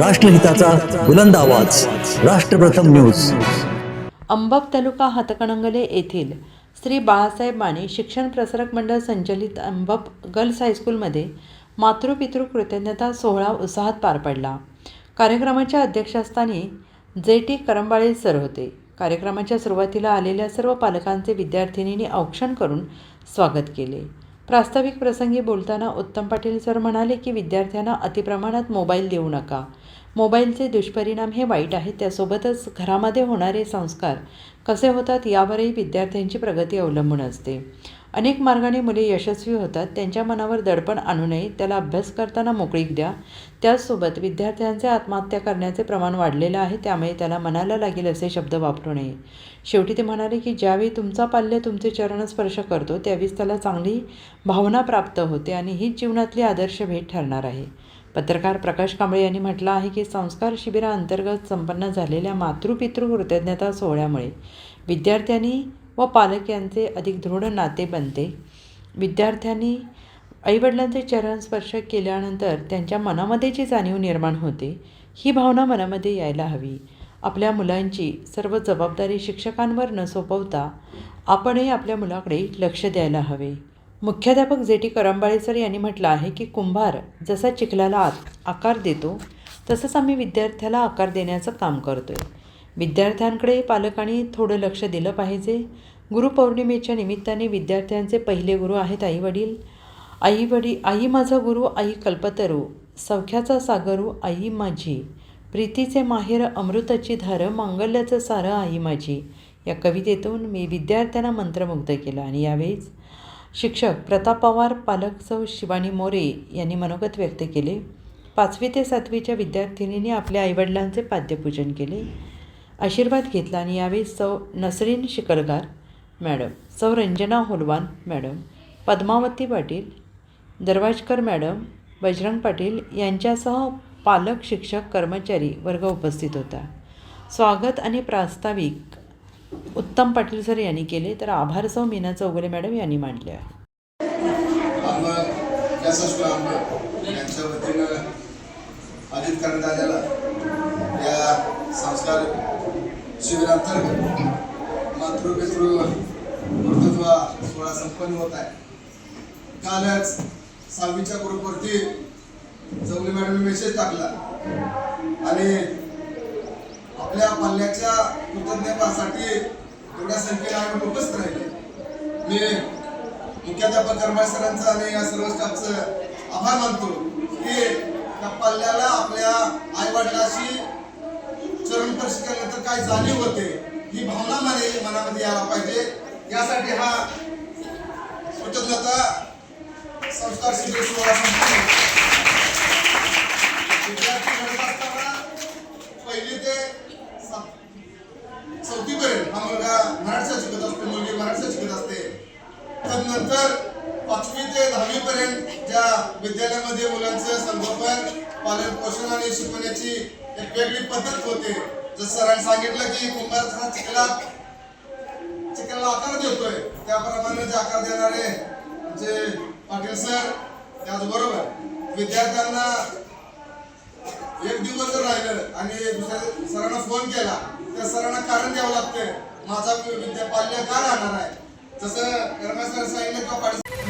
राष्ट्रहिताचा बुलंद आवाज. राष्ट्रप्रथम न्यूज. अंबप तालुका हातकणंगले येथील श्री बाळासाहेब माने शिक्षण प्रसारक मंडळ संचलित अंबप गर्ल्स हायस्कूलमध्ये मातृपितृ कृतज्ञता सोहळा उत्साहात पार पडला. कार्यक्रमाच्या अध्यक्षस्थानी जे टी करंबाळे सर होते. कार्यक्रमाच्या सुरुवातीला आलेल्या सर्व पालकांचे विद्यार्थिनींनी औक्षण करून स्वागत केले. प्रास्ताविक प्रसंगी बोलताना उत्तम पाटील सर म्हणाले की विद्यार्थ्यांना अतिप्रमाणात मोबाईल देऊ नका. मोबाईलचे दुष्परिणाम हे वाईट आहेत त्यासोबतच घरामध्ये होणारे संस्कार कसे होतात यावरही विद्यार्थ्यांची प्रगती अवलंबून असते. अनेक मार्गाने मुले यशस्वी होतात त्यांच्या मनावर दडपण आणू नये त्याला अभ्यास करताना मोकळीक द्या. त्याचसोबत विद्यार्थ्यांचे आत्महत्या करण्याचे प्रमाण वाढलेलं आहे त्यामुळे त्याला मनाला लागेल असे शब्द वापरू नये. शेवटी ते म्हणाले की ज्यावेळी तुमचा पाल्य तुमचे चरण स्पर्श करतो त्यावेळीच त्याला चांगली भावना प्राप्त होते आणि हीच जीवनातली आदर्श भेट ठरणार आहे. पत्रकार प्रकाश कांबळे यांनी म्हटलं आहे की संस्कार शिबिराअंतर्गत संपन्न झालेल्या मातृपितृ कृतज्ञता सोहळ्यामुळे विद्यार्थ्यांनी व पालक यांचे अधिक दृढ नाते बनते. विद्यार्थ्यांनी आईवडिलांचे चरण स्पर्श केल्यानंतर त्यांच्या मनामध्ये जी जाणीव निर्माण होते. ही भावना मनामध्ये यायला हवी. आपल्या मुलांची सर्व जबाबदारी शिक्षकांवर न सोपवता आपणही आपल्या मुलाकडे लक्ष द्यायला हवे. मुख्याध्यापक जे टी करंबाळे सर यांनी म्हटलं आहे की कुंभार जसा चिखलाला आत- आकार देतो तसंच आम्ही विद्यार्थ्याला आकार देण्याचं काम करतो आहे विद्यार्थ्यांकडे पालकांनी थोडं लक्ष दिलं पाहिजे. गुरुपौर्णिमेच्या निमित्ताने विद्यार्थ्यांचे पहिले गुरु आहेत आईवडील. आई वडील आई माझा गुरु आई कल्पतरू. सौख्याचा सागरू आई माझी. प्रीतीचे माहेर अमृताची धार मांगल्याचं सारं आई माझी. या कवितेतून मी विद्यार्थ्यांना मंत्रमुग्ध केलं आणि यावेळीच शिक्षक प्रताप पवार पालक सौ शिवानी मोरे यांनी मनोगत व्यक्त केले. पाचवी ते सातवीच्या विद्यार्थिनींनी आपल्या आईवडिलांचे पाद्यपूजन केले. आशीर्वाद घेतला आणि यावेळी सौ नसरीन शिकलगार मॅडम. सौ रंजना होलवान मॅडम. पद्मावती पाटील दरवाजकर मॅडम बजरंग पाटील यांच्यासह पालक शिक्षक कर्मचारी वर्ग उपस्थित होता. स्वागत आणि प्रास्ताविक उत्तम पाटील सर यांनी केले. तर आभार सौ मीना चौगुले मॅडम यांनी मांडले आहे. यांच्या वतीनं आयोजित करण्यात आलेला या संस्कार शिबिरांतर्गत मातृपितृ सोहळा संपन्न होत आहे. कालच सहावीच्या ग्रुपवरती चौगले मॅडमने मेसेज टाकला. आणि पाल्याच्या कृतज्ञतासाठी एवढ्या संख्येने आम्ही उपस्थित राहिले. मी मुख्याध्यापक कर्मचारी सरांचा आणि या सर्व स्टाफचं आभार मानतो की त्या पाल्याला आपल्या आईवडिलाशी चरण स्पर्श केल्यानंतर काय जाणीव होते ही भावना मध्ये मनामध्ये यायला पाहिजे. यासाठी हा कृतज्ञता संस्कार शिबिर सोहळा विद्यार्थी घडत असताना पहिली ते नंतर पाचवी ते दहावी पर्यंत ज्या विद्यालयामध्ये मुलांचं संगोपन पालन पोषण आणि शिकवण्याची एक वेगळी पद्धत होते. जसं सरांनी सांगितलं की कुंभार चिखला चिखलाला आकार देतोय. त्याप्रमाणे जे आकार देणारे जे पाटील सर त्याचबरोबर विद्यार्थ्यांना एक दिवस जर राहिलं आणि दुसऱ्या सरांना फोन केला त्या सरांना कारण द्यावं लागतंय. माझा विद्या पाल्य का राहणार आहे? जसं सर सांगितलं किंवा पाटील